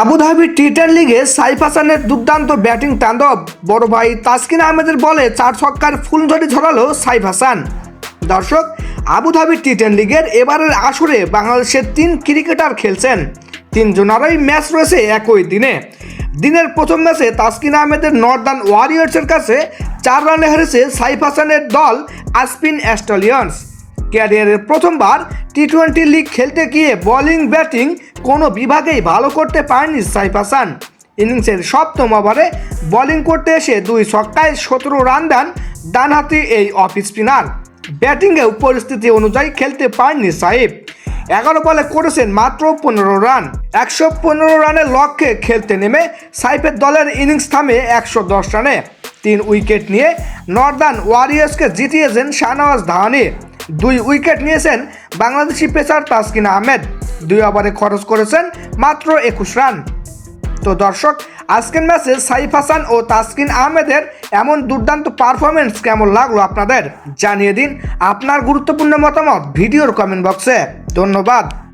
Abu Dhabi T ten লিগে সাইফ হাসানের দুর্দান্ত ব্যাটিং তাণ্ডব। বড় ভাই তাসকিন আহমেদের বলে চার ছক্কার ফুলঝড়ি ঝরালো সাইফ হাসান। দর্শক আবুধাবি টি টেন লিগের এবারের আসরে বাংলাদেশের তিন ক্রিকেটার খেলছেন। তিনজনারই ম্যাচ রয়েছে একই দিনে। দিনের প্রথম ম্যাচে তাসকিন আহমেদের নর্দার্ন ওয়ারিয়ার্সের কাছে চার রানে হেরেছে সাইফ হাসানের দল আসপিন অ্যাস্ট্রালিয়ান্স। ক্যারিয়ারের প্রথমবার টি টোয়েন্টি লিগ খেলতে গিয়ে বোলিং ব্যাটিং কোনো বিভাগেই ভালো করতে পারেনি সাইফ হাসান। ইনিংসের সপ্তম ওভারে বোলিং করতে এসে দুই ছক্কায় সতেরো রান দেন ডানহাতি এই অফ স্পিনার। ব্যাটিংয়েও পরিস্থিতি অনুযায়ী খেলতে পারেননি সাইফ। এগারো বলে করেছেন মাত্র পনেরো রান। একশো পনেরো রানের লক্ষ্যে খেলতে নেমে সাইফের দলের ইনিংস থামে একশো দশ রানে। তিন উইকেট নিয়ে নর্দার্ন ওয়ারিয়ার্সকে জিতিয়েছেন শাহনওয়াজ ধাওয়ানি। দুই উইকেট নিয়েছেন বাংলাদেশি পেসার তাসকিন আহমেদ। দুই ওভারে খরচ করেছেন মাত্র একুশ রান। তো দর্শক, আজকের ম্যাচে সাইফ হাসান ও তাসকিন আহমেদের এমন দুর্দান্ত পারফরমেন্স কেমন লাগল আপনাদের? জানিয়ে দিন আপনার গুরুত্বপূর্ণ মতামত ভিডিওর কমেন্ট বক্সে। ধন্যবাদ।